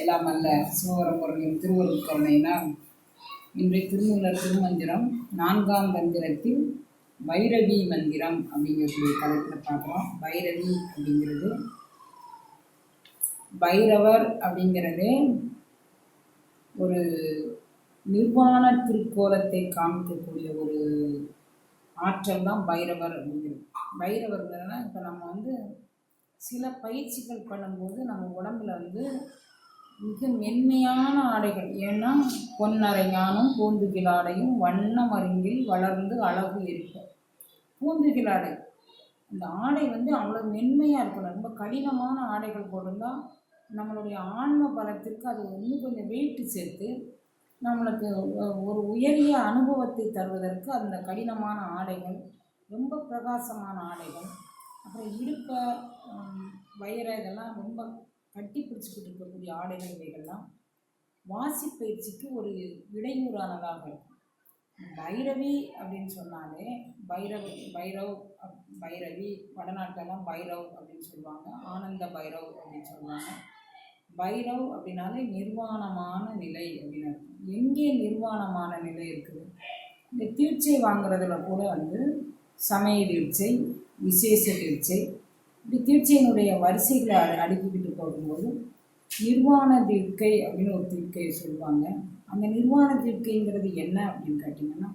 எல்லாம் அல்ல. சிவபரம்பொருளின் திருவருள் கருணையினால் இன்றைய திருமூலர் திருமந்திரம் நான்காம் மந்திரத்தில் பைரவி மந்திரம் அப்படிங்கக்கூடிய தலைப்பில் பார்க்குறோம். பைரவி அப்படிங்கிறது பைரவர் அப்படிங்கிறது ஒரு நிர்வாண திருக்கோலத்தை காமிக்கக்கூடிய ஒரு ஆற்றல் தான் பைரவர் அப்படிங்கிறது. பைரவர்கள்னா இப்போ நம்ம வந்து சில பயிற்சிகள் பண்ணும்போது நம்ம உடம்புல வந்து மிக மென்மையான ஆடைகள். ஏன்னா பொன்னரையானும் பூந்துகில் ஆடையும் வண்ணம் அருங்கில் வளர்ந்து அழகு இருக்கும். பூந்துகில் ஆடை. அந்த ஆடை வந்து அவ்வளோ மென்மையாக இருக்கணும் ரொம்ப கடினமான ஆடைகள் போட்டிருந்தால் நம்மளுடைய ஆன்ம பலத்திற்கு அது இன்னும் கொஞ்சம் வெயிட்டு சேர்த்து நம்மளுக்கு ஒரு உயரிய அனுபவத்தை தருவதற்கு அந்த கடினமான ஆடைகள் ரொம்ப பிரகாசமான ஆடைகள். அப்புறம் இடுப்பை வயிறு இதெல்லாம் ரொம்ப கட்டி பிடிச்சிக்கிட்டு இருக்கக்கூடிய ஆடைகள் இவைகள்லாம் வாசி பயிற்சிக்கு ஒரு இடையூறானதாக இருக்கும். பைரவி அப்படின்னு சொன்னாலே பைரவ பைரவ் அப்- பைரவி வடநாட்டிலலாம் பைரவ் அப்படின்னு சொல்லுவாங்க. ஆனந்த பைரவ் அப்படின்னு சொல்லுவாங்க. பைரவ் அப்படின்னாலே நிர்வாணமான நிலை அப்படின்னு இருக்கும் எங்கே நிர்வாணமான நிலை இருக்குது? இந்த தீட்சை வாங்குறதுல கூட வந்து சமய தீட்சை விசேஷ தீட்சை இப்படி தீட்சையினுடைய வரிசைகளை அடு- போடும்போது நிர்வாண தீட்கை அப்படின்னு ஒரு தீர்க்கையை சொல்லுவாங்க. அந்த நிர்வாண தீட்கைங்கிறது என்ன அப்படின்னு கேட்டிங்கன்னா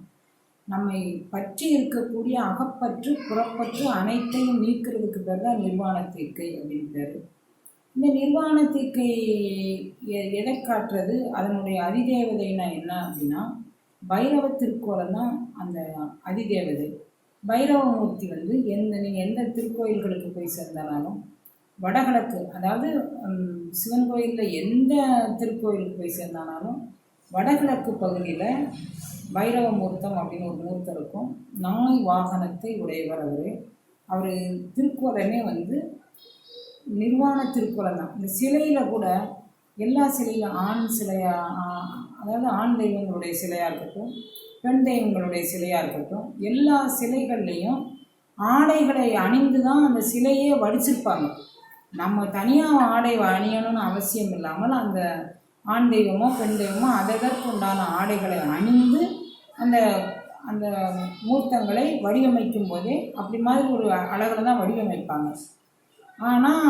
நம்மை பற்றி இருக்கக்கூடிய அகப்பற்று புறப்பற்று அனைத்தையும் நீக்கிறதுக்கு பேர் தான் நிர்வாண தீர்க்கை அப்படின்னு பேர். இந்த நிர்வாண தீர்க்கை எ- எதை காட்டுறது? அதனுடைய அதிதேவதைனா என்ன அப்படின்னா பைரவ திருக்கோலம் தான் அந்த அதிதேவதை. பைரவமூர்த்தி வந்து எந்த நீங்கள் எந்த திருக்கோயில்களுக்கு போய் சேர்ந்தாலும் வடகிழக்கு அதாவது சிவன் கோயிலில் எந்த திருக்கோயிலுக்கு போய் சேர்ந்தானாலும் வடகிழக்கு பகுதியில் பைரவ மூர்த்தம் அப்படின்னு ஒரு மூர்த்தம் இருக்கும். நாய் வாகனத்தை உடையவர் அவர். அவர் திருக்கோலமே வந்து நிர்வாண திருக்குறள் தான். இந்த சிலையில் கூட எல்லா சிலையும் ஆண் சிலையா அதாவது ஆண் தெய்வங்களுடைய சிலையாக இருக்கட்டும் பெண் தெய்வங்களுடைய சிலையாக இருக்கட்டும் எல்லா சிலைகள்லேயும் ஆடைகளை அணிந்து தான் அந்த சிலையே வடிச்சிருப்பாங்க. நம்ம தனியாக ஆடை அணியணும்னு அவசியம் இல்லாமல் அந்த ஆண் தெய்வமோ பெண் தெய்வமோ அதற்கு உண்டான ஆடைகளை அணிந்து அந்த அந்த மூர்த்தங்களை வடிவமைக்கும் போதே அப்படி மாதிரி ஒரு அழகில் தான் வடிவமைப்பாங்க. ஆனால்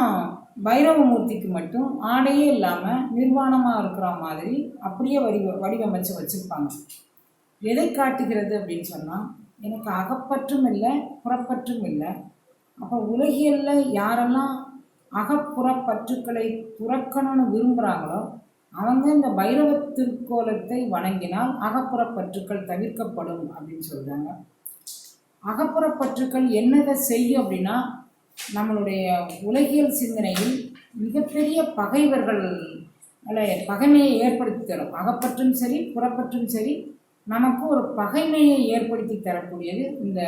பைரவ மூர்த்திக்கு மட்டும் ஆடையே இல்லாமல் நிர்வாணமாக இருக்கிற மாதிரி அப்படியே வடிவ வடிவமைச்சு வச்சுருப்பாங்க. எதை காட்டுகிறது அப்படின்னு சொன்னால் எனக்கு அகப்பற்றும் இல்லை புறப்பற்றும் இல்லை. அப்போ உலகியலில் யாரெல்லாம் அகப்புற பற்றுக்களை துறக்கணும்னு விரும்புகிறாங்களோ அவங்க இந்த பைரவ திருக்கோலத்தை வணங்கினால் அகப்புறப்பற்றுக்கள் தவிர்க்கப்படும் அப்படின்னு சொல்கிறாங்க அகப்புற பற்றுக்கள் என்னதை செய்யும் அப்படின்னா நம்மளுடைய உலகியல் சிந்தனையில் மிகப்பெரிய பகைவர்கள் பகைமையை ஏற்படுத்தி தரும். அகப்பற்றும் சரி புறப்பற்றும் சரி நமக்கு ஒரு பகைமையை ஏற்படுத்தி தரக்கூடியது இந்த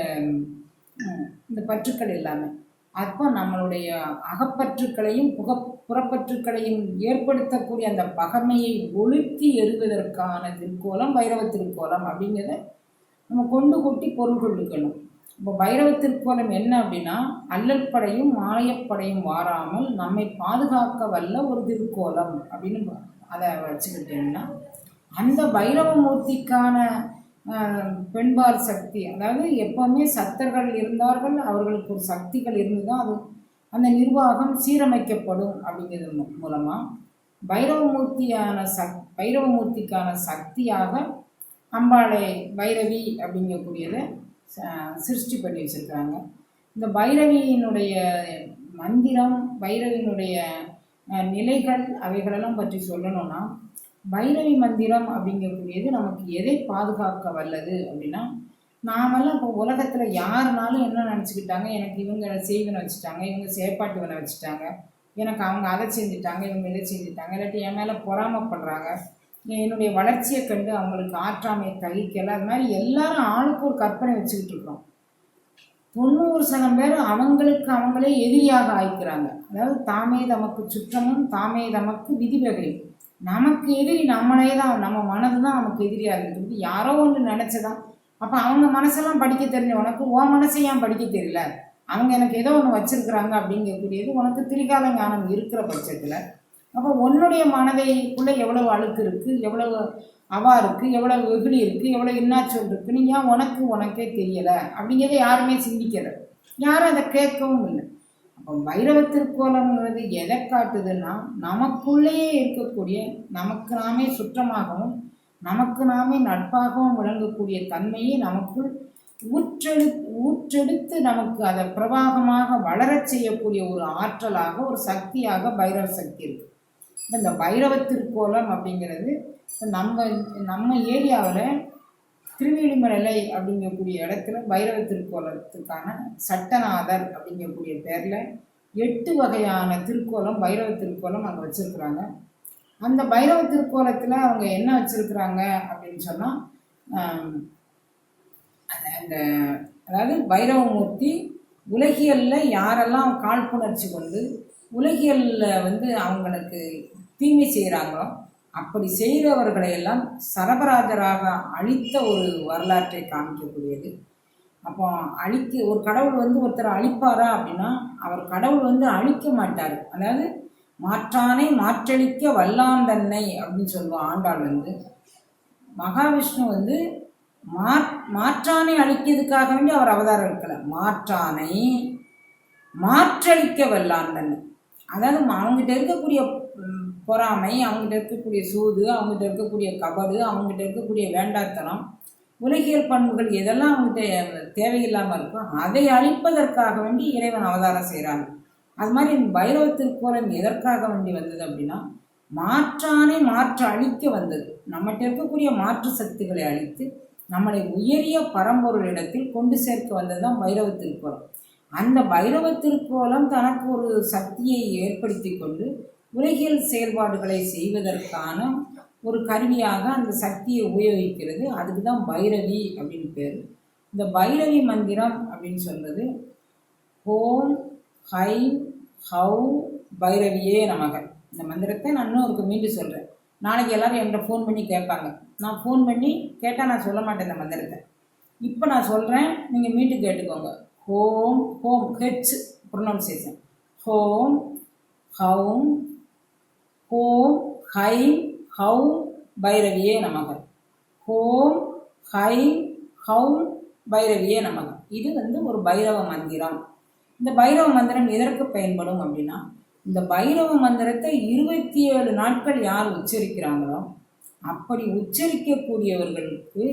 இந்த பற்றுக்கள் எல்லாமே. அப்போ நம்மளுடைய அகப்பற்றுக்களையும் புக புறப்பற்றுக்களையும் ஏற்படுத்தக்கூடிய அந்த பகைமையை ஒழுத்தி எறுவதற்கான திருக்கோலம் பைரவ திருக்கோலம் அப்படிங்கிறத நம்ம கொண்டு கொட்டி பொருள் கொள்ளுக்கணும். இப்போ பைரவ திருக்கோலம் என்ன அப்படின்னா அல்லல் படையும் மாயப்படையும் வாராமல் நம்மை பாதுகாக்க வல்ல ஒரு திருக்கோலம் அப்படின்னு அதை வச்சுக்கிட்டீங்கன்னா அந்த பைரவ மூர்த்திக்கான பெண்பால் சக்தி. அதாவது எப்போவுமே சத்தர்கள் இருந்தார்கள் அவர்களுக்கு ஒரு சக்திகள் இருந்து தான் அது அந்த நிர்வாகம் சீரமைக்கப்படும் அப்படிங்கிறது மூலமாக பைரவமூர்த்தியான சக் பைரவமூர்த்திக்கான சக்தியாக அம்பாளை பைரவி அப்படிங்கக்கூடியதை ச- சிருஷ்டி பண்ணி வச்சுருக்காங்க இந்த பைரவியினுடைய மந்திரம் பைரவியினுடைய நிலைகள் அவைகளெல்லாம் பற்றி சொல்லணும்னா பைரவி மந்திரம் அப்படிங்கக்கூடியது நமக்கு எதை பாதுகாக்க வல்லது அப்படின்னா நாமெல்லாம் இப்போ உலகத்தில் யாருனாலும் என்ன நினச்சிக்கிட்டாங்க? எனக்கு இவங்க செய்வனை வச்சுட்டாங்க இவங்க செயற்பாட்டுவனை வச்சுட்டாங்க எனக்கு அவங்க அதை செஞ்சுட்டாங்க இவங்க இதை செஞ்சுட்டாங்க இல்லாட்டி என் மேலே பொறாமப்படுறாங்க. என்னுடைய வளர்ச்சியை கண்டு அவங்களுக்கு ஆற்றாமை தகிக்கல அது மாதிரி எல்லாரும் ஆளுக்கு ஒரு கற்பனை வச்சுக்கிட்டு இருக்கோம் தொண்ணூறு சதம் பேர் அவங்களுக்கு அவங்களே எதிரியாக ஆயிக்கிறாங்க. அதாவது தாமே தமக்கு சுற்றமும் தாமே தமக்கு விதிவகை நமக்கு எதிரி நம்மளே தான் நம்ம மனது தான் நமக்கு எதிரியாக இருக்கிறது. யாரோ ஒன்று நினச்சதான். அப்போ அவங்க மனசெல்லாம் படிக்க தெரிஞ்ச உனக்கு உன் மனசை ஏன் படிக்க தெரியல? அவங்க எனக்கு ஏதோ ஒன்று வச்சிருக்கிறாங்க அப்படிங்கக்கூடியது உனக்கு திரிகால ஞானம் இருக்கிற பட்சத்தில். அப்போ உன்னுடைய மனதைக்குள்ளே எவ்வளவு அழுக்கு இருக்குது எவ்வளவு அவா இருக்குது எவ்வளவு வெகுளி இருக்குது எவ்வளோ இன்னாச்சொல் இருக்குன்னு ஏன் உனக்கு உனக்கே தெரியலை? அப்படிங்கிறத யாருமே சிந்திக்கலை. யாரும் அதை கேட்கவும் இல்லை. அப்போ பைரவ திருக்கோலம்ங்கிறது எதை காட்டுதுன்னா நமக்குள்ளேயே இருக்கக்கூடிய நமக்கு நாமே சுற்றமாகவும் நமக்கு நாமே நட்பாகவும் விளங்கக்கூடிய தன்மையை நமக்குள் ஊற்றெடு ஊற்றெடுத்து நமக்கு அதை பிரவாகமாக வளரச் செய்யக்கூடிய ஒரு ஆற்றலாக ஒரு சக்தியாக பைரவ சக்தி இருக்கு. இந்த பைரவ திருக்கோலம் அப்படிங்கிறது நம்ம நம்ம ஏரியாவில் திருவேலிமலை அப்படிங்கக்கூடிய இடத்துல பைரவ திருக்கோலத்துக்கான சட்டநாதர் அப்படிங்கக்கூடிய பேரில் எட்டு வகையான திருக்கோலம் பைரவ திருக்கோலம் அங்கே வச்சுருக்குறாங்க. அந்த பைரவ திருக்கோலத்தில் அவங்க என்ன வச்சுருக்குறாங்க அப்படின்னு சொன்னால் அந்த அதாவது பைரவமூர்த்தி உலகியலில் யாரெல்லாம் காழ்ப்புணர்ச்சி கொண்டு உலகியலில் வந்து அவங்களுக்கு தீமை செய்கிறாங்களோ அப்படி செய்தவர்களை எல்லாம் சரபராஜராக அழித்த ஒரு வரலாற்றை காமிக்கக்கூடியது அப்போ அழிக்க ஒரு கடவுள் வந்து ஒருத்தர் அழிப்பாரா அப்படின்னா அவர் கடவுள் வந்து அழிக்க மாட்டார். அதாவது மாற்றானை மாற்றளிக்க வல்லான் தன்னை அப்படின்னு சொல்லுவோம் ஆண்டாள் வந்து. மகாவிஷ்ணு வந்து மா மாற்றானை அழிக்கிறதுக்காக வேண்டி அவர் அவதாரம் இருக்கலை மாற்றானை மாற்றளிக்க வல்லான் தன்னை. அதாவது அவங்ககிட்ட இருக்கக்கூடிய பொறாமை அவங்ககிட்ட இருக்கக்கூடிய சூது அவங்ககிட்ட இருக்கக்கூடிய கபடு அவங்ககிட்ட இருக்கக்கூடிய வேண்டாத்தனம் உலகியல் பண்புகள் எதெல்லாம் அவங்ககிட்ட தேவையில்லாமல் இருக்கோ அதை அழிப்பதற்காக வேண்டி இறைவன் அவதாரம் செய்கிறாங்க அது மாதிரி பைரவ திருக்கோலம் எதற்காக வேண்டி வந்தது அப்படின்னா மாற்றானை மாற்று அழிக்க வந்தது. நம்மகிட்ட இருக்கக்கூடிய மாற்று சக்திகளை அழித்து நம்மளை உயரிய பரம்பொருளிடத்தில் கொண்டு சேர்க்க வந்தது தான் பைரவ திருக்கோலம் அந்த பைரவ திருக்கோலம் தனக்கு ஒரு சக்தியை ஏற்படுத்தி கொண்டு உலகியல் செயல்பாடுகளை செய்வதற்கான ஒரு கருவியாக அந்த சக்தியை உபயோகிக்கிறது. அதுக்கு தான் பைரவி அப்படின்னு பேர். இந்த பைரவி மந்திரம் அப்படின்னு சொல்கிறது ஹோம் ஹை ஹவு பைரவியே நமக. இந்த மந்திரத்தை நான் இன்னும் மீண்டும் சொல்கிறேன் நாளைக்கு எல்லோரும் என்கிட்ட ஃபோன் பண்ணி கேட்பாங்க. நான் ஃபோன் பண்ணி கேட்டால் நான் சொல்ல மாட்டேன் இந்த மந்திரத்தை. இப்போ நான் சொல்கிறேன் நீங்கள் மீண்டும் கேட்டுக்கோங்க. ஹோம் ஹோம் ஹெச் ப்ரொனவுன்சியேஷன் ஹோம் ஹவும் ஹோம் ஹை ஹவு பைரவியே நமக. ஹோம் ஹை ஹவு பைரவியே நமக. இது வந்து ஒரு பைரவ மந்திரம். இந்த பைரவ மந்திரம் எதற்கு பயன்படும் அப்படின்னா இந்த பைரவ மந்திரத்தை இருபத்தி ஏழு நாட்கள் யார் உச்சரிக்கிறாங்களோ அப்படி உச்சரிக்கக்கூடியவர்களுக்கு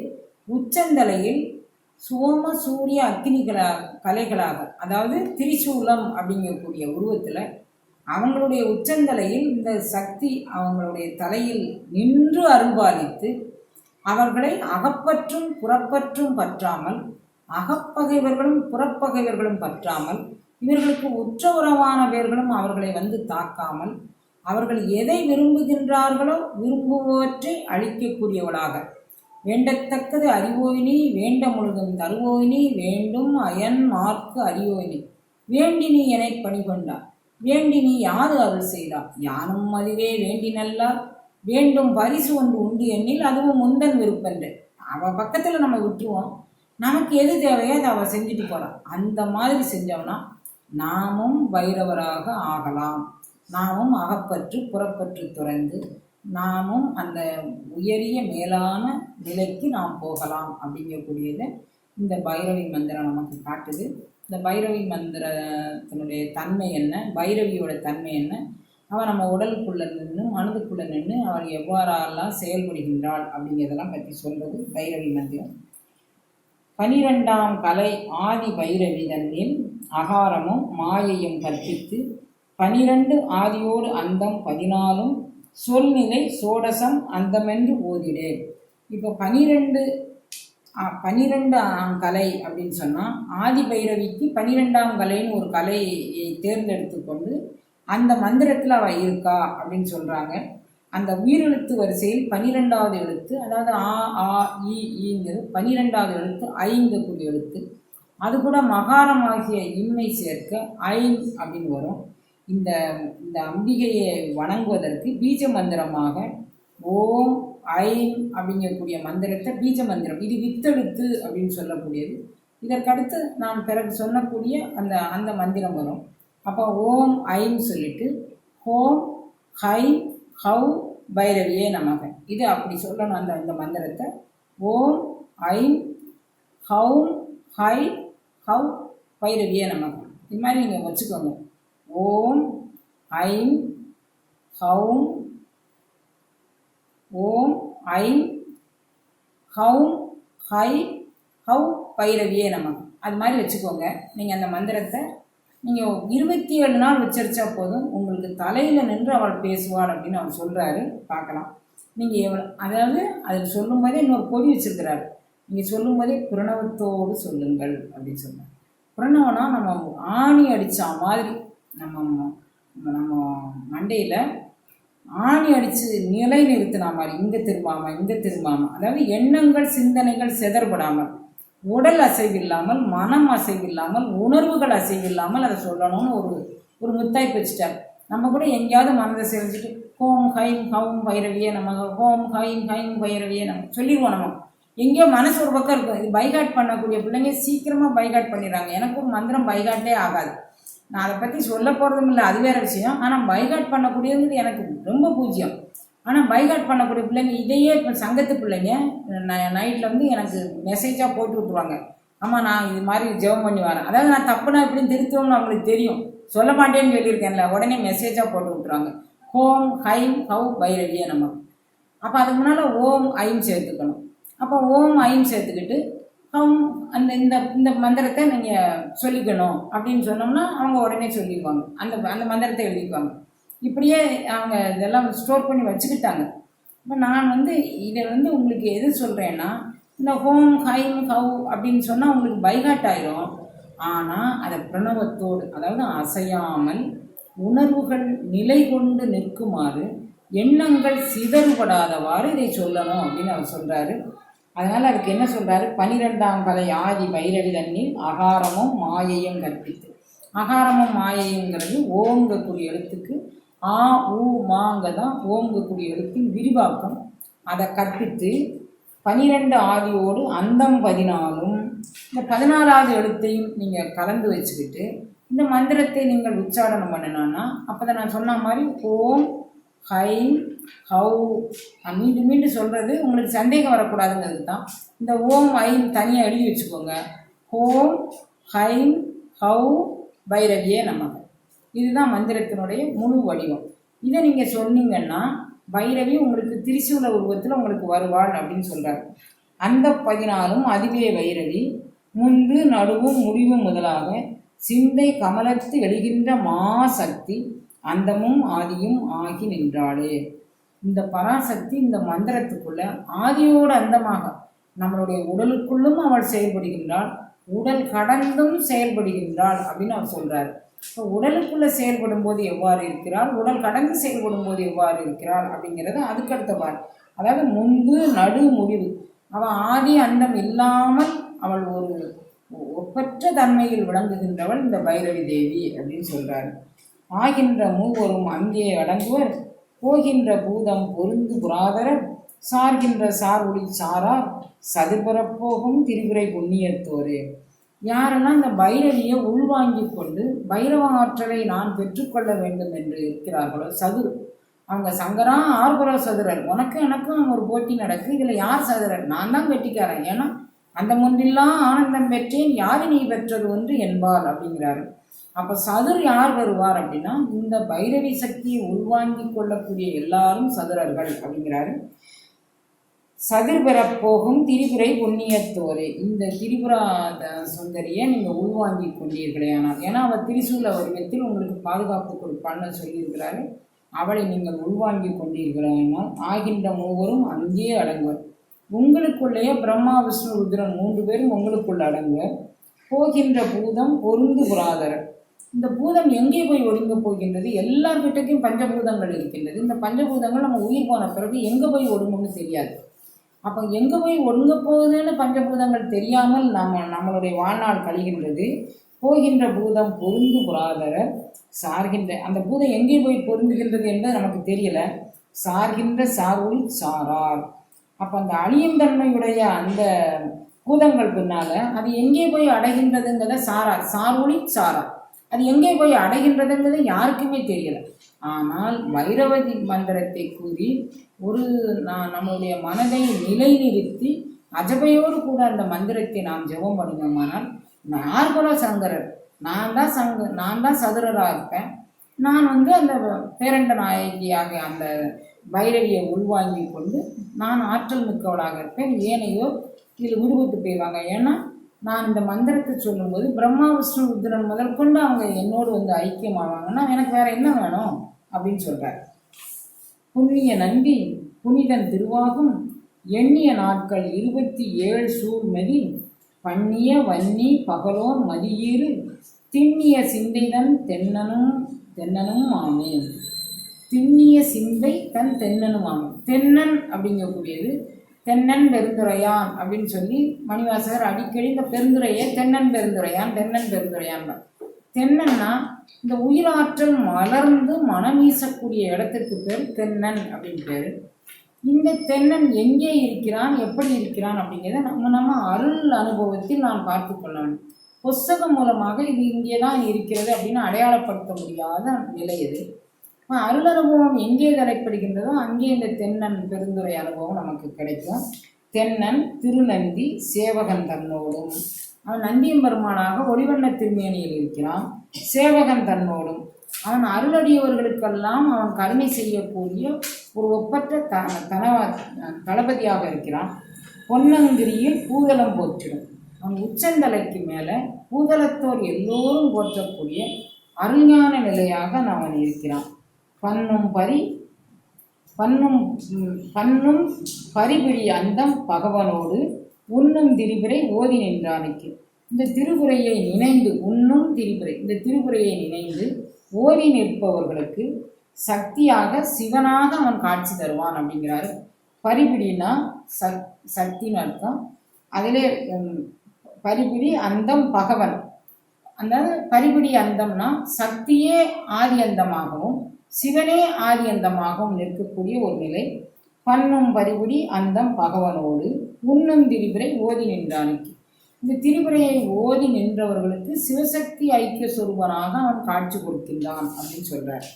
உச்சந்தலையில் சோம சூரிய அக்னிகளாக கலைகளாக அதாவது திரிசூலம் அப்படிங்கக்கூடிய உருவத்தில் அவங்களுடைய உச்சந்தலையில் இந்த சக்தி அவங்களுடைய தலையில் நின்று அருள்பாலித்து அவர்களை அகப்பற்றும் புறப்பற்றும் பற்றாமல் அகப்பகைவர்களும் புறப்பகைவர்களும் பற்றாமல் இவர்களுக்கு உற்ற உறவான பேர்களும் அவர்களை வந்து தாக்காமல் அவர்கள் எதை விரும்புகின்றார்களோ விரும்புவற்றை அளிக்கக்கூடியவளாக வேண்டத்தக்கது அறிவோயினி வேண்ட முழுதும் தருவோயினி வேண்டும் அயன் மார்க்கு அறிவோயினி வேண்டினி என பணிகொண்டார். வேண்டி நீ யாது அருள் செய்தார்? யானும் அதுவே வேண்டினல்லார் வேண்டும் பரிசு ஒன்று உண்டு எண்ணில் அதுவும் முந்தன் விருப்பன்று. அவள் பக்கத்தில் நம்ம விட்டுருவோம். நமக்கு எது தேவையோ அதை அவள் செஞ்சுட்டு போகிறான் அந்த மாதிரி செஞ்சோம்னா நாமும் பைரவராக ஆகலாம். நாமும் அகப்பற்று புறப்பற்று துறந்து நாமும் அந்த உயரிய மேலான நிலைக்கு நாம் போகலாம் அப்படிங்கக்கூடியதை இந்த பைரவி மந்திரம் நமக்கு காட்டுது. இந்த பைரவி மந்திரத்தினுடைய தன்மை என்ன? பைரவியோட தன்மை என்ன? அவன் நம்ம உடலுக்குள்ளே நின்று மனதுக்குள்ளே நின்று அவள் எவ்வாறெல்லாம் செயல்படுகின்றாள் அப்படிங்கிறதெல்லாம் பற்றி சொல்வது பைரவி மந்திரம். பனிரெண்டாம் கலை ஆதி பைரவி தன்னில் அகாரமும் மாயையும் கற்பித்து பனிரெண்டு ஆதியோடு அந்தம் பதினாலும் சொல்நிலை சோடசம் அந்தமென்று ஓதிடு. இப்போ பனிரெண்டு பனிரெண்டாம் கலை அப்படின்னு சொன்னால் ஆதி பைரவிக்கு பனிரெண்டாம் கலைன்னு ஒரு கலையை தேர்ந்தெடுத்து கொண்டு அந்த மந்திரத்தில் அவள் இருக்கா அப்படின்னு சொல்கிறாங்க அந்த உயிரெழுத்து வரிசையில் பனிரெண்டாவது எழுத்து அதாவது ஆ ஆ ஈங்கிறது பனிரெண்டாவது எழுத்து ஐங்கக்கூடிய எழுத்து. அது கூட மகாரமாகிய இன்மை சேர்க்க ஐ அப்படின்னு வரும். இந்த இந்த அம்பிகையை வணங்குவதற்கு பீஜ மந்திரமாக ஓம் ஐம் அப்படிங்கக்கூடிய மந்திரத்தை பீஜ மந்திரம். இது வித்தெழுத்து அப்படின்னு சொல்லக்கூடியது. இதற்கடுத்து நான் பிறகு சொல்லக்கூடிய அந்த அந்த மந்திரம் வரும். அப்போ ஓம் ஐம் சொல்லிட்டு ஹோம் ஹை ஹவ் பைரவியே நமக. இது அப்படி சொல்லணும் அந்த இந்த மந்திரத்தை. ஓம் ஐம் ஹவும் ஹை ஹவ் பைரவியே நமக. இது மாதிரி நீங்கள் வச்சுக்கோங்க. ஓம் ஐம் ஹவும் ஓம் ஐம் ஹவும் ஹை ஹவ் பைரவியே நம்ம அது மாதிரி வச்சுக்கோங்க. நீங்கள் அந்த மந்திரத்தை நீங்கள் இருபத்தி ஏழு நாள் உச்சரித்தா போதும் உங்களுக்கு தலையில் நின்று அவள் பேசுவாள் அப்படின்னு அவர் சொல்கிறாரு பார்க்கலாம். நீங்கள் எவ்வளோ அதாவது அதில் சொல்லும் போதே இன்னொரு பொடி வச்சுருக்கிறாரு. நீங்கள் சொல்லும் போதே புரணவத்தோடு சொல்லுங்கள் அப்படின்னு சொன்னார். புரணவனா நம்ம ஆணி அடித்தா மாதிரி நம்ம நம்ம மண்டையில் ஆணி அடித்து நிலை நிறுத்தினா மாதிரி இங்கே திரும்பாமல் இங்கே திரும்பாமல் அதாவது எண்ணங்கள் சிந்தனைகள் செதற்படாமல் உடல் அசைவில்லாமல் மனம் அசைவில்லாமல் உணர்வுகள் அசைவில்லாமல் அதை சொல்லணும்னு ஒரு ஒரு முத்தாய் வச்சுட்டார் நம்ம கூட எங்கேயாவது மனதை செஞ்சுட்டு ஹோம் ஹைம் ஹவும் பைரவியே நம்ம ஹோம் ஹைம் ஹைம் பைரவியே நம்ம சொல்லிடுவோம் நம்ம. எங்கேயோ மனசு ஒரு பக்கம் இருக்கும். இது பைகாட் பண்ணக்கூடிய பிள்ளைங்க சீக்கிரமாக பைகாட் பண்ணிடுறாங்க. எனக்கு ஒரு மந்திரம் பைகாட்டே ஆகாது. நான் அதை பற்றி சொல்ல போகிறதும் இல்லை அது வேறு விஷயம். ஆனால் பைகாட் பண்ணக்கூடியது எனக்கு ரொம்ப பூஜ்யம் ஆனால் பைகாட் பண்ணக்கூடிய பிள்ளைங்க இதையே இப்போ சங்கத்து பிள்ளைங்க நைட்டில் வந்து எனக்கு மெசேஜாக போட்டு விட்ருவாங்க ஆமாம் நான் இது மாதிரி ஜெபம் பண்ணி வரேன். அதாவது நான் தப்புனா எப்படின்னு திருத்தோம்னு அவங்களுக்கு தெரியும். சொல்ல மாட்டேன்னு சொல்லியிருக்கேன்ல உடனே மெசேஜாக போட்டு விட்ருவாங்க ஹோம் ஹைம் ஹவ் பைரவியே நம்ம அப்போ அதுக்கு முன்னால் ஓம் ஐம் சேர்த்துக்கணும். அப்போ ஓம் ஐம் சேர்த்துக்கிட்டு அந்த இந்த இந்த மந்திரத்தை நீங்கள் சொல்லிக்கணும் அப்படின்னு சொன்னோம்னா அவங்க உடனே சொல்லிடுவாங்க. அந்த அந்த மந்திரத்தை எழுதிக்குவாங்க. இப்படியே அவங்க இதெல்லாம் ஸ்டோர் பண்ணி வச்சுக்கிட்டாங்க. இப்போ நான் வந்து இதை வந்து உங்களுக்கு எது சொல்கிறேன்னா இந்த ஹோம் ஹைம் ஹவு அப்படின்னு சொன்னால் உங்களுக்கு பைகாட் ஆயிரும். ஆனால் அதை பிரணவத்தோடு அதாவது அசையாமல் உணர்வுகள் நிலை கொண்டு நிற்குமாறு எண்ணங்கள் சிதறுபடாதவாறு இதை சொல்லணும் அப்படின்னு அவர் சொல்கிறாரு அதனால் அதுக்கு என்ன சொல்கிறாரு பனிரெண்டாம் கலை ஆதி பைரவி தண்ணில் அகாரமும் மாயையும் கற்பித்து. அகாரமும் மாயைங்கிறது ஓங்கக்கூடிய எழுத்துக்கு ஆ ஊ மாங்க தான் ஓங்கக்கூடிய எழுத்தின் விரிவாக்கம். அதை கற்பித்து பனிரெண்டு ஆதியோடு அந்தம் பதினாலும் இந்த பதினாலாவது எழுத்தையும் நீங்கள் கலந்து வச்சுக்கிட்டு இந்த மந்திரத்தை நீங்கள் உச்சாரணம் பண்ணினோன்னா அப்போ தான் நான் சொன்ன மாதிரி ஓம் ஹைம் ஹவு மீண்டும் மீண்டும் சொல்கிறது உங்களுக்கு சந்தேகம் வரக்கூடாதுங்கிறது தான். இந்த ஓம் ஐம் தனியாக எழுதி வச்சுக்கோங்க. ஹோம் ஹைம் ஹவு பைரவியே நம்ம இதுதான் மந்திரத்தினுடைய முழு வடிவம். இதை நீங்கள் சொன்னீங்கன்னா பைரவி உங்களுக்கு திரிசூல உருவத்தில் உங்களுக்கு வருவாள் அப்படின்னு சொல்கிறார் அந்த பதினாலும் அதுவே வைரவி முன்பு நடுவும் முடிவும் முதலாக சிந்தை கமலத்து எழுகின்ற மாசக்தி அந்தமும் ஆதியும் ஆகி நின்றாளே. இந்த பராசக்தி இந்த மந்திரத்துக்குள்ள ஆதியோடு அந்தமாக நம்மளுடைய உடலுக்குள்ளும் அவள் செயல்படுகின்றாள் உடல் கடந்தும் செயல்படுகின்றாள் அப்படின்னு அவர் சொல்றாரு. இப்போ உடலுக்குள்ள செயல்படும் போது எவ்வாறு இருக்கிறாள் உடல் கடந்து செயல்படும் போது எவ்வாறு இருக்கிறாள் அப்படிங்கிறது அதுக்கடுத்த பார். அதாவது முன்பு நடு முடிவு. அவள் ஆதி அந்தம் இல்லாமல் அவள் ஒரு ஒப்பற்ற தன்மையில் விளங்குகின்றவள் இந்த பைரவி தேவி அப்படின்னு சொல்றாரு. ஆகின்ற மூவரும் அங்கே அடங்குவர். போகின்ற பூதம் பொருந்து புராதரர் சார்கின்ற சார் ஒளி சாரார் சதுபரப்போகும் திரிபுரை புண்ணியத்தோரே. யாரெல்லாம் இந்த பைரவியை உள்வாங்கி கொண்டு பைரவ ஆற்றலை நான் பெற்றுக்கொள்ள வேண்டும் என்று இருக்கிறார்களோ சதுர். அவங்க சங்கரா ஆர்புர சதுரர். உனக்கும் எனக்கும் ஒரு போட்டி நடக்கு. இதில் யார் சதுரர்? நான் தான் வெட்டிக்காரன். ஏன்னா அந்த முன்றில்லாம் ஆனந்தம் பெற்றேன். யாரு நீ பெற்றது ஒன்று என்பார் அப்படிங்கிறாரு. அப்போ சதுர் யார் வருவார் அப்படின்னா இந்த பைரவி சக்தியை உள்வாங்கி கொள்ளக்கூடிய எல்லாரும் சதுரர்கள் அப்படிங்கிறாரு. சதுர் பெறப்போகும் திரிபுரை புண்ணியத்தோரே. இந்த திரிபுரா சுந்தரியை நீங்கள் உள்வாங்கி கொண்டீர்களே ஆனால் ஏன்னா அவள் திரிசூல வடிவத்தில் உங்களுக்கு பாதுகாப்பு கொடுப்பான்னு சொல்லியிருக்கிறாரு. அவளை நீங்கள் உள்வாங்கி கொண்டீர்களானால் ஆகின்ற மூவரும் அங்கேயே அடங்குவர். உங்களுக்குள்ளேயே பிரம்மா விஷ்ணு ருத்ரன் மூன்று பேரும் உங்களுக்குள்ள அடங்குவர். போகின்ற பூதம் பொருந்து புராதரர். இந்த பூதம் எங்கே போய் ஒடுங்க போகின்றது? எல்லார்கிட்டையும் பஞ்சபூதங்கள் இருக்கின்றது. இந்த பஞ்சபூதங்கள் நம்ம உயிர் போன பிறகு எங்கே போய் ஒடுங்கும்னு தெரியாது. அப்போ எங்கே போய் ஒடுங்க போகுதுன்னு பஞ்சபூதங்கள் தெரியாமல் நம்ம நம்மளுடைய வாழ்நாள் கழிகின்றது. போகின்ற பூதம் பொருந்து புராதரர் சார்கின்ற அந்த பூதம் எங்கே போய் பொருந்துகின்றது என்பது நமக்கு தெரியல. சார்கின்ற சார்வுள் சாரார். அப்போ அந்த அழியும் தன்மையுடைய அந்த பூதங்கள் பின்னால் அது எங்கே போய் அடைகின்றதுங்கிறத சாரார் சார்வுளி சாரார் அது எங்கே போய் அடைகின்றதுங்கிறது யாருக்குமே தெரியல. ஆனால் வைரவதி மந்திரத்தை கூறி ஒரு நான் நம்முடைய மனதை நிலைநிறுத்தி அஜபையோடு கூட அந்த மந்திரத்தை நாம் ஜெபம் பண்ணுவோமானால் நான் கூட சங்கரர் நான் தான் சங்க நான் தான் சதுரராக இருப்பேன். நான் வந்து அந்த பேரண்ட நாயகியாக அந்த பைரவியை உள்வாங்கி கொண்டு நான் ஆற்றல் மிக்கவளாக இருப்பேன். ஏனையோ இதில் விடுபட்டு போயிடுவாங்க. ஏன்னா நான் இந்த மந்திரத்தை சொல்லும்போது பிரம்மா விஷ்ணு ருத்ரன் முதல் கொண்டு அவங்க என்னோடு வந்து ஐக்கியமாவாங்கன்னா எனக்கு வேற என்ன வேணும் அப்படின்னு சொல்றார். புண்ணிய நந்தி புனிதன் திருவாகும். எண்ணிய நாட்கள் இருபத்தி ஏழு சூழ்மதி பண்ணிய வன்னி பகலோன் மதியீறு திண்ணிய சிந்தைதன் தென்னனும் தென்னனும் ஆமே திண்ணிய சிந்தை தன் தென்னனும் ஆமே தென்னன் அப்படிங்கக்கூடியது தென்னன் பெருந்துரையான் அப்படின்னு சொல்லி மணிவாசகர் அடிக்கடி இந்த பெருந்துரையை தென்னன் பெருந்துரையான் தென்னன் பெருந்துரையான் தென்னன்னா இந்த உயிராற்றல் மலர்ந்து மனம் வீசக்கூடிய இடத்திற்கு பேர் தென்னன் அப்படின்னு பேர். இந்த தென்னன் எங்கே இருக்கிறான் எப்படி இருக்கிறான் அப்படிங்கிறத நம்ம நம்ம அருள் அனுபவத்தில் நான் பார்த்து கொள்ளணும் புஸ்தகம் மூலமாக இது இங்கே தான் இருக்கிறது அப்படின்னு அடையாளப்படுத்த முடியாத நிலை இது. அருள் அனுபவம் எங்கே கலைப்படுகின்றதோ அங்கே இந்த தென்னன் பெருந்துரை அனுபவம் நமக்கு கிடைக்கும். தென்னன் திருநந்தி சேவகன் தன்னோடும். அவன் நந்தியம் பெருமானாக ஒளிவண்ண திருமேனியில் இருக்கிறான். சேவகன் தன்னோடும். அவன் அருளடியவர்களுக்கெல்லாம் அவன் கருணை செய்யக்கூடிய ஒரு ஒப்பற்ற த தனவா தளபதியாக இருக்கிறான். பொன்னங்கிரியில் பூதலம் போற்றிடும். அவன் உச்சந்தலைக்கு மேலே பூதலத்தோர் எல்லோரும் போற்றக்கூடிய அருஞான நிலையாக அவன் இருக்கிறான். பண்ணும் பரி பண்ணும் பண்ணும் பரிபிடி அந்தம் பகவனோடு உண்ணும் திரிபுரை ஓதி நின்றானுக்கு. இந்த திருக்குறையை நினைந்து உண்ணும் திரிபுரை இந்த திருக்குறையை நினைந்து ஓதி நிற்பவர்களுக்கு சக்தியாக சிவனாக அவன் காட்சி தருவான் அப்படிங்கிறாரு. பரிபிடினா சக் சக்தின்னு அர்த்தம். அதிலே பரிபிடி அந்தம் பகவன். அந்த பரிபிடி அந்தம்னா சக்தியே ஆதி அந்தமாகவும் சிவனே ஆதி அந்தமாகவும் நிற்கக்கூடிய ஒரு நிலை. பண்ணும் பரிபுடி அந்தம் பகவனோடு. உண்ணும் திரிபுரை ஓதி நின்றானுக்கு. இந்த திரிபுரையை ஓதி நின்றவர்களுக்கு சிவசக்தி ஐக்கிய சொருபனாக அவன் காட்சி கொடுக்கின்றான் அப்படின்னு சொல்றார்.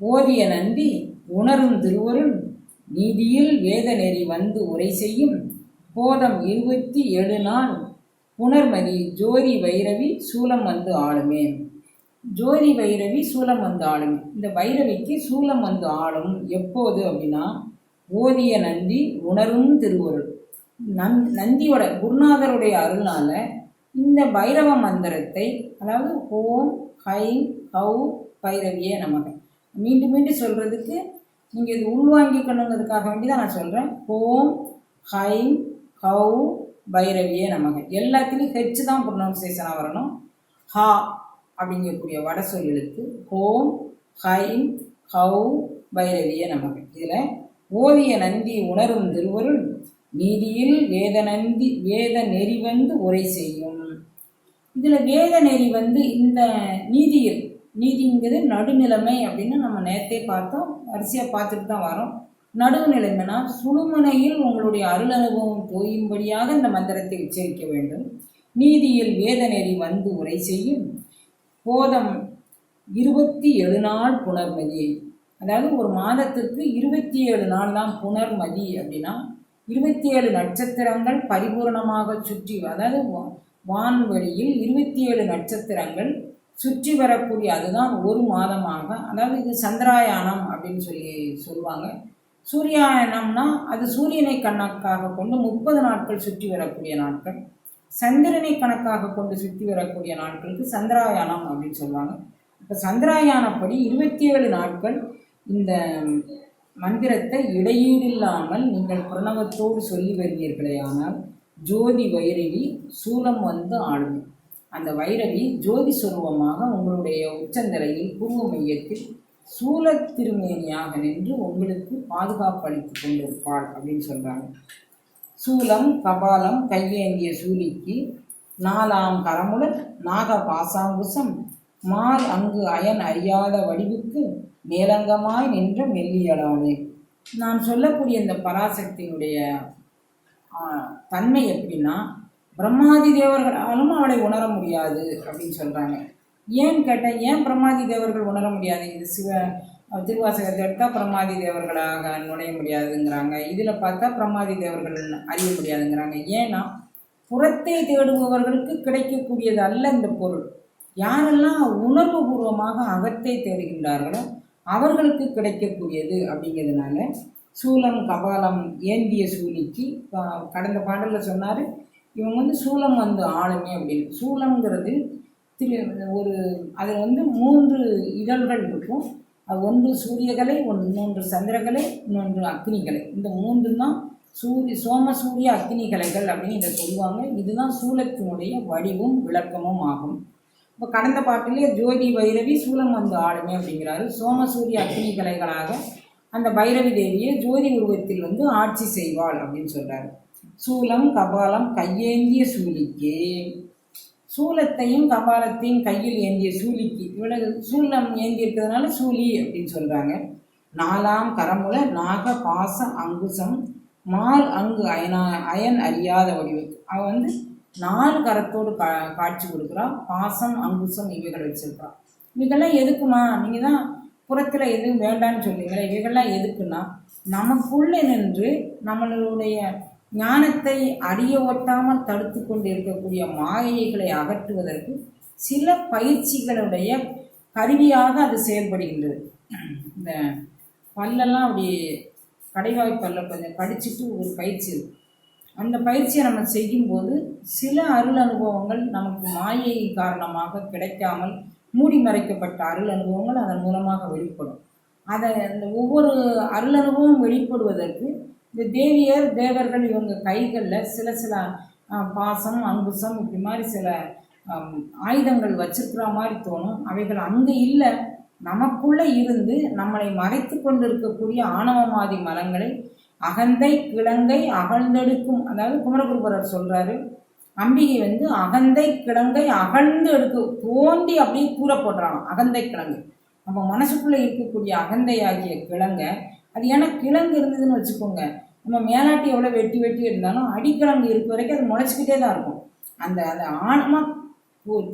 ஓதிய நந்தி உணரும் திருவருள் நீதியில் வேத நெறி வந்து உரை செய்யும். போதம் இருபத்தி ஏழு நாள் புனர்மதி ஜோதி வைரவி சூலம் வந்து ஆளுமே ஜோதி வைரவி சூலம் வந்து ஆளும். இந்த வைரவிக்கு சூலம் வந்து ஆளும் எப்போது அப்படின்னா ஓதிய நந்தி உணரும் திருவருள். நந் நந்தியோட குருநாதருடைய அருள்னால இந்த பைரவ மந்திரத்தை அதாவது ஓம் ஹைம் ஹவு பைரவியே நமக்கு மீண்டும் மீண்டும் சொல்கிறதுக்கு நீங்கள் இது உள்வாங்கிக்கணுங்கிறதுக்காக வேண்டி தான் நான் சொல்கிறேன் ஓம் ஹைம் ஹவு பைரவியே நமக்கு எல்லாத்துலேயும் ஹெச் தான் ப்ரொனவுன்சியேஷனாக வரணும். ஹா அப்படிங்கக்கூடிய வட சொல்லுக்கு எழுத்து ஹோம் ஹைம் ஹௌ பைரவிய நமக்கு இதில் ஓதிய நந்தி உணரும் திருவருள் நீதியில் வேத நந்தி வேத நெறி வந்து உரை செய்யும். இதில் வேத நெறி வந்து இந்த நீதியில் நீதிங்கிறது நடுநிலைமை அப்படின்னு நம்ம நேரத்தே பார்த்தோம். வரிசையாக பார்த்துட்டு தான் வரோம். நடுவுநிலைமைனா சுழுமுனையில் உங்களுடைய அருள் அனுபவம் தோயும்படியாக இந்த மந்திரத்தை உச்சரிக்க வேண்டும். நீதியில் வேத நெறி வந்து உரை செய்யும். போதம் இருபத்தி ஏழு நாள் புனர்மதி. அதாவது ஒரு மாதத்துக்கு இருபத்தி ஏழு நாள் தான் புனர்மதி அப்படின்னா இருபத்தி ஏழு நட்சத்திரங்கள் பரிபூரணமாக சுற்றி அதாவது வா- வான்வெளியில் இருபத்தி ஏழு நட்சத்திரங்கள் சுற்றி வரக்கூடிய அதுதான் ஒரு மாதமாக அதாவது இது சந்திராயானம் அப்படின்னு சொல்லி சொல்லுவாங்க. சூரியாயனம்னா அது சூரியனை கண்ணாக்காக கொண்டு முப்பது நாட்கள் சுற்றி வரக்கூடிய நாட்கள். சந்திரனை கணக்காக கொண்டு சுற்றி வரக்கூடிய நாட்களுக்கு சந்திராயானம் அப்படின்னு சொல்லுவாங்க. இப்போ சந்திராயானப்படி இருபத்தி ஏழு நாட்கள் இந்த மந்திரத்தை இடையீடில்லாமல் நீங்கள் பிரணவத்தோடு சொல்லி வருவீர்களேயானால் ஜோதி வைரவி சூலம் வந்து ஆளும். அந்த வைரவி ஜோதி சுரூபமாக உங்களுடைய உச்சந்தலையில் பூர்வ மையத்தில் சூலத் திருமேனியாக நின்று உங்களுக்கு பாதுகாப்பு அளித்து கொண்டிருப்பாள் அப்படின்னு சொல்கிறாங்க சூலம் கபாலம் கையேந்திய சூலிக்கு நாலாம் கரமுடன் நாக பாசாங்குசம் மால் அங்கு அயன் அறியாத வடிவுக்கு மேலங்கமாய் நின்ற மெல்லியலானே நான் சொல்லக்கூடிய இந்த பராசக்தியினுடைய தன்மை எப்படின்னா பிரம்மாதி தேவர்களாலும் அவளை உணர முடியாது அப்படின்னு சொல்கிறாங்க ஏன் கேட்டால் ஏன் பிரம்மாதி தேவர்கள் உணர முடியாது? இது சிவ திருவாசகத்தை எடுத்தால் தேவர்களாக நுழைய முடியாதுங்கிறாங்க. இதில் பார்த்தா பிரமாதி தேவர்கள் அறிய முடியாதுங்கிறாங்க. ஏன்னா புறத்தை தேடுபவர்களுக்கு கிடைக்கக்கூடியது அல்ல இந்த பொருள். யாரெல்லாம் உணர்வு பூர்வமாக அகத்தை தேடுகின்றார்களோ அவர்களுக்கு கிடைக்கக்கூடியது அப்படிங்கிறதுனால சூலம் கபாலம் ஏந்திய சூலிக்கு கடந்த பாடலில் சொன்னார் இவங்க வந்து சூலம் வந்து ஆளுமே அப்படின்னு. சூலம்ங்கிறது திரு ஒரு அதில் வந்து மூன்று இதழ்கள் இருக்கும். ஒன்று சூரியகலை ஒன்று இன்னொன்று சந்திரகலை இன்னொன்று அக்னிகலை இந்த மூன்று தான் சூரிய சோம சூரிய அக்னி கலைகள் அப்படின்னு இதை சொல்லுவாங்க. இதுதான் சூலத்தினுடைய வடிவும் விளக்கமும் ஆகும். இப்போ கடந்த பாட்டிலே ஜோதி பைரவி சூலம் வந்து ஆளுமே அப்படிங்கிறாரு. சோமசூரிய அக்னி கலைகளாக அந்த பைரவி தேவியை ஜோதி உருவத்தில் வந்து ஆட்சி செய்வாள் அப்படின்னு சொல்கிறாரு சூலம் கபாலம் கையேந்திய சூலிக்கு சூலத்தையும் கபாலத்தையும் கையில் ஏந்திய சூலிக்கு. இவ்வளவு சூலம் ஏந்தி இருக்கிறதுனால சூலி அப்படின்னு சொல்றாங்க. நாலாம் கரமுல நாக பாச அங்குசம் மால் அங்கு அயனா அயன் அறியாத வடிவு அவ வந்து நாலு கரத்தோடு கா காட்சி கொடுக்குறா. பாசம் அங்குசம் இவைகள் வச்சிருக்கா இவைகள்லாம் எதுக்குமா? நீங்கள் தான் புறத்தில் எதுவும் வேண்டான்னு சொல்றீங்களே இவைகள்லாம் எதுக்குன்னா நமக்குள்ளே நின்று நம்மளுடைய ஞானத்தை அறிய ஒட்டாமல் தடுத்து கொண்டு இருக்கக்கூடிய மாயைகளை அகற்றுவதற்கு சில பயிற்சிகளுடைய கருவியாக அது செயல்படுகின்றது. இந்த பல்லெல்லாம் அப்படி கடைவாய் பல்ல கொஞ்சம் கடிச்சிட்டு ஒரு பயிற்சி இருக்கு. அந்த பயிற்சியை நம்ம செய்யும்போது சில அருள் அனுபவங்கள் நமக்கு மாயை காரணமாக கிடைக்காமல் மூடி மறைக்கப்பட்ட அருள் அனுபவங்கள் அதன் மூலமாக வெளிப்படும். அதை அந்த ஒவ்வொரு அருள் அனுபவம் வெளிப்படுவதற்கு இந்த தேவியர் தேவர்கள் இவங்க கைகளில் சில சில பாசம் அங்குசம் இப்படி மாதிரி சில ஆயுதங்கள் வச்சிருக்கிற மாதிரி தோணும். அவைகள் அங்கே இல்லை. நமக்குள்ளே இருந்து நம்மளை மறைத்து கொண்டிருக்கக்கூடிய ஆணவமாதி மலங்களை அகந்தை கிழங்கை அகழ்ந்தெடுக்கும் அதாவது குமரகுருபரர் சொல்கிறாரு அம்பிகை வந்து அகந்தை கிழங்கை அகழ்ந்து எடுக்க தோண்டி அப்படியே கூற போடுறாங்க அகந்தை கிழங்கு. நம்ம மனசுக்குள்ளே இருக்கக்கூடிய அகந்தை ஆகிய கிழங்கை அது ஏன்னா கிழங்கு இருந்ததுன்னு வச்சுக்கோங்க. நம்ம மேலாட்டி எவ்வளோ வெட்டி வெட்டி இருந்தாலும் அடிக்கிழங்கு இருக்க வரைக்கும் அது முளைச்சிக்கிட்டே தான் இருக்கும். அந்த அந்த ஆழமாக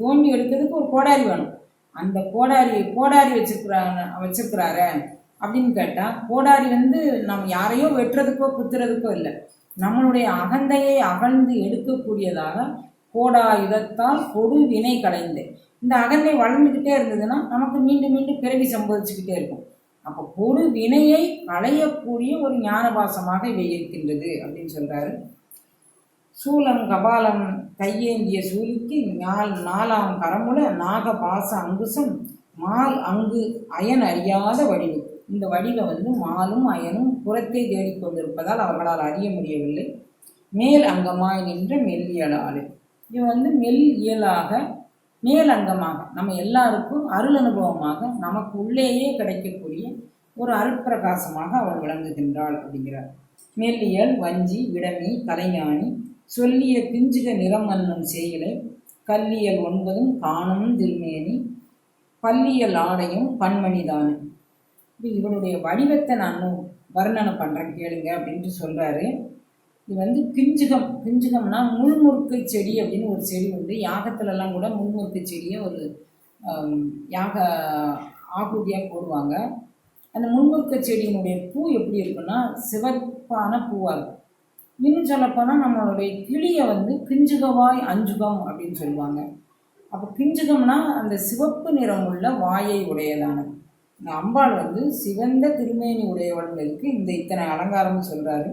தோண்டி எடுக்கிறதுக்கு ஒரு கோடாரி வேணும். அந்த கோடாரி கோடாரி வச்சுருக்குறாங்க வச்சுருக்கிறாரு அப்படின்னு கேட்டால் கோடாரி வந்து நம்ம யாரையோ வெட்டுறதுக்கோ குத்துறதுக்கோ இல்லை. நம்மளுடைய அகந்தையை அகழ்ந்து எடுக்கக்கூடியதாக கோடாயுதத்தால் கொடு வினை கலைந்து. இந்த அகந்தை வளர்ந்துக்கிட்டே இருந்ததுன்னா நமக்கு மீண்டும் மீண்டும் பிறவி சம்பவிச்சுக்கிட்டே இருக்கும். அப்போ கொடு வினையை களையக்கூடிய ஒரு ஞானபாசமாக இவை இருக்கின்றது அப்படின்னு சொல்றாரு. சூலம் கபாலம் கையேந்திய சூலிக்கு நாள் நாலாம் கரமுல நாகபாச அங்குசம் மால் அங்கு அயன் அறியாத வடிவு. இந்த வடிவை வந்து மாலும் அயனும் புறத்தை தேடிக்கொண்டிருப்பதால் அவர்களால் அறிய முடியவில்லை. மேல் அங்கமாய் நின்ற மெல்லியலாளு. இது வந்து மெல் இயலாக மேலங்கமாக நம்ம எல்லாருக்கும் அருள் அனுபவமாக நமக்கு உள்ளேயே கிடைக்கக்கூடிய ஒரு அருட்பிரகாசமாக அவள் விளங்குகின்றாள் அப்படிங்கிறார். மெல்லியல் வஞ்சி விடமி கலைஞானி சொல்லிய பிஞ்சுக நிறம் மன்னும் செய்யலை கல்லியல் ஒன்பதும் காணும் திருமேனி பல்லியல் ஆடையும் பண்மணிதானு இது இவனுடைய வடிவத்தை நான் வர்ணனை பண்ணுறேன் கேளுங்க அப்படின்ட்டு சொல்கிறாரு இது வந்து பிஞ்சுகம் பிஞ்சுகம்னா முள்முறுக்கை செடி அப்படின்னு ஒரு செடி உண்டு. யாகத்துலலாம் கூட முள்முறுக்கை செடியை ஒரு யாக ஆகுதியாக போடுவாங்க. அந்த முள்முறுக்கை செடியினுடைய பூ எப்படி இருக்குன்னா சிவப்பான பூவாக இருக்கும். இன்னும் சொல்லப்போனால் நம்மளுடைய கிளியை வந்து கிஞ்சுகவாய் அஞ்சுகம் அப்படின்னு சொல்லுவாங்க. அப்போ கிஞ்சுகம்னா அந்த சிவப்பு நிறம் உள்ள வாயை உடையதானது. இந்த அம்பாள் வந்து சிவந்த திருமேனி உடையவளுக்கு இந்த இத்தனை அலங்காரம்னு சொல்கிறாரு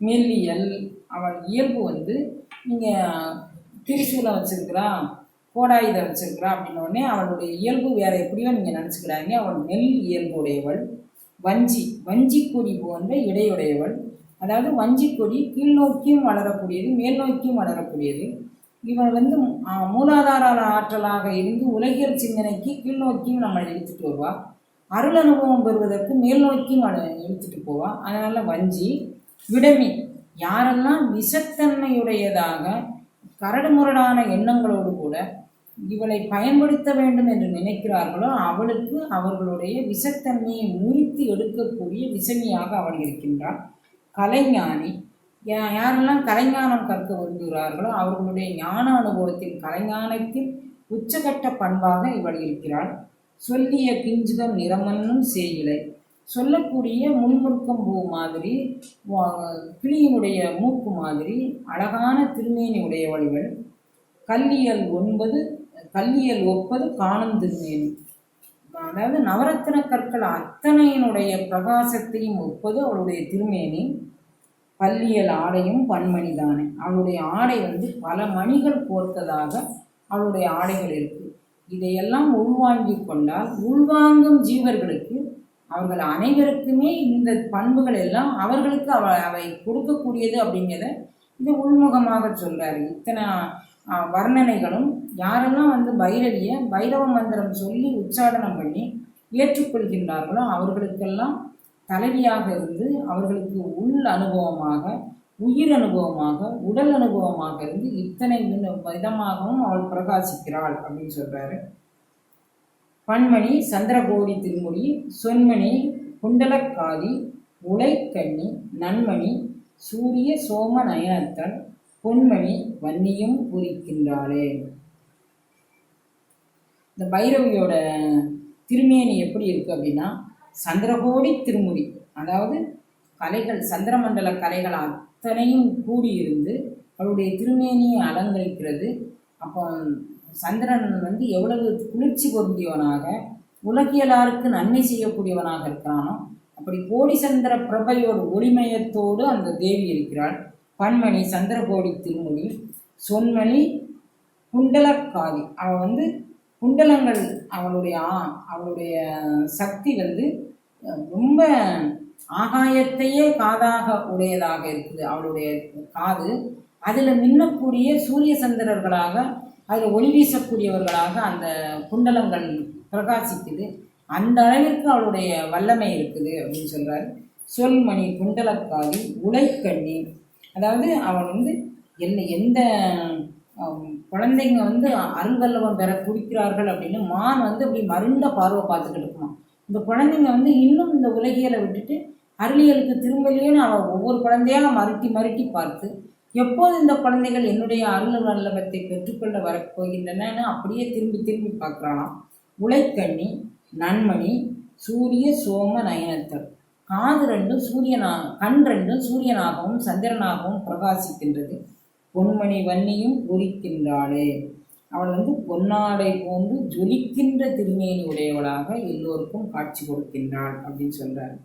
மெல்லியல் அவள் இயல்பு வந்து நீங்கள் திரிசூலை வச்சிருக்கிறா கோடாயுதம் வச்சுருக்கிறா அப்படின்ன அவளுடைய இயல்பு வேற எப்படியோ நீங்கள் நினச்சிக்கிறாங்க. அவள் நெல் இயல்பு உடையவள் வஞ்சி வஞ்சி கொடி போன்ற இடையுடையவள். அதாவது வஞ்சி கொடி கீழ் நோக்கியும் வளரக்கூடியது மேல் நோக்கியும் வளரக்கூடியது. இவள் வந்து மூலாதார ஆற்றலாக இருந்து உலகியல் சிந்தனைக்கு கீழ் நோக்கியும் நம்மளை இழுத்துட்டு வருவா. அருள் அனுபவம் பெறுவதற்கு மேல் நோக்கியும் இழுத்துட்டு போவா. அதனால் வஞ்சி விடமி. யாரெல்லாம் விஷத்தன்மையுடையதாக கரடுமுரடான எண்ணங்களோடு கூட இவளை பயன்படுத்த வேண்டும் என்று நினைக்கிறார்களோ அவளுக்கு அவர்களுடைய விஷத்தன்மையை முறித்து எடுக்கக்கூடிய விசமியாக அவள் இருக்கின்றாள். கலைஞானி. யா- யாரெல்லாம் கலைஞானம் கற்க விரும்புகிறார்களோ அவர்களுடைய ஞான அனுபவத்தின் கலைஞானத்தில் உச்சகட்ட பண்பாக இவள் இருக்கிறாள். சொல்லிய கிஞ்சுகம் நிறமன்னும் சேயிலை. சொல்லக்கூடிய முன்முறுக்கம் பூ மாதிரி கிளியினுடைய மூக்கு மாதிரி அழகான திருமேனி உடையவள் கல்லியல் ஒன்பது கல்லியல் ஒப்பது காணும் திருமேனி அதாவது நவரத்தின கற்கள் அத்தனையினுடைய பிரகாசத்தையும் ஒப்பது அவளுடைய திருமேனி பல்லியல் ஆடையும் பன்மணிதானே அவளுடைய ஆடை வந்து பல மணிகள் கோர்த்ததாக அவளுடைய ஆடைகள் இருக்கு. இதையெல்லாம் உள்வாங்கி கொண்டால் உள்வாங்கும் ஜீவர்களுக்கு அவர்கள் அனைவருக்குமே இந்த பண்புகள் எல்லாம் அவர்களுக்கு அவ அவை கொடுக்கக்கூடியது அப்படிங்கிறத இது உள்முகமாக சொல்றாரு. இத்தனை வர்ணனைகளும் யாரெல்லாம் வந்து பைரவிய பைரவ மந்திரம் சொல்லி உச்சாடனம் பண்ணி ஏற்றுக்கொள்கின்றார்களோ அவர்களுக்கெல்லாம் தலைவியாக இருந்து அவர்களுக்கு உள் அனுபவமாக உயிர் அனுபவமாக உடல் அனுபவமாக இருந்து இத்தனை விதமாகவும் அவள் பிரகாசிக்கிறாள் அப்படின்னு சொல்றாரு. பன்மணி சந்திரகோடி திருமுடி சொன்மணி குண்டலக்காதி உலைக்கண்ணி நன்மணி சூரிய சோம நயனத்தன் பொன்மணி வன்னியும் குறிக்கின்றாளே இந்த பைரவியோட திருமேனி எப்படி இருக்கு அப்படின்னா சந்திரகோடி திருமுடி அதாவது கலைகள் சந்திரமண்டல கலைகள் அத்தனையும் கூடியிருந்து அவருடைய திருமேனியை அலங்கரிக்கிறது. அப்போ சந்திரன் வந்து எவ்வளவு குளிர்ச்சி பொருந்தியவனாக உலகியலாருக்கு நன்மை செய்யக்கூடியவனாக இருக்கிறானோ அப்படி கோடி சந்திர பிரபையோடு ஒளிமயத்தோடு அந்த தேவி இருக்கிறாள். பன்மணி சந்திரகோடி திருமுடி சொன்மணி குண்டலக்காதி அவள் வந்து குண்டலங்கள் அவளுடைய ஆ- அவளுடைய சக்தி வந்து ரொம்ப ஆகாயத்தையே காதாக உடையதாக இருக்குது. அவளுடைய காது அதில் மின்னக்கூடிய சூரிய சந்திரர்களாக அதில் ஒளி வீசக்கூடியவர்களாக அந்த குண்டலங்கள் பிரகாசிக்குது. அந்த அளவிற்கு அவளுடைய வல்லமை இருக்குது அப்படின்னு சொல்கிறார் சொல்மணி குண்டலக்காரி உலைக்கண்ணி அதாவது அவள் வந்து என்ன எந்த குழந்தைங்க வந்து அருள்வல்லவம் பெற குடிக்கிறார்கள் அப்படின்னு மான் வந்து அப்படி மருண்ட பார்வை பார்த்துக்கிட்டு இருக்குமா இந்த குழந்தைங்க வந்து இன்னும் இந்த உலகியலை விட்டுட்டு அருளியலுக்கு திரும்பலையேன்னு அவள் ஒவ்வொரு குழந்தையாக மறுட்டி மறுட்டி பார்த்து எப்போது இந்த குழந்தைகள் என்னுடைய அருள் வல்லபத்தை பெற்றுக்கொள்ள வரப்போகின்றனன்னு அப்படியே திரும்பி திரும்பி பார்க்குறாளாம். உழைக்கண்ணி நன்மணி சூரிய சோம நயனத்தர். காது ரெண்டும் சூரியனா கண் ரெண்டும் சூரியனாகவும் சந்திரனாகவும் பிரகாசிக்கின்றது. பொன்மணி வன்னியும் பொறிக்கின்றாளே அவள் வந்து பொன்னாடை போன்று ஜொலிக்கின்ற திருமேனி உடையவளாக எல்லோருக்கும் காட்சி கொடுக்கின்றாள் அப்படின்னு சொல்கிறார்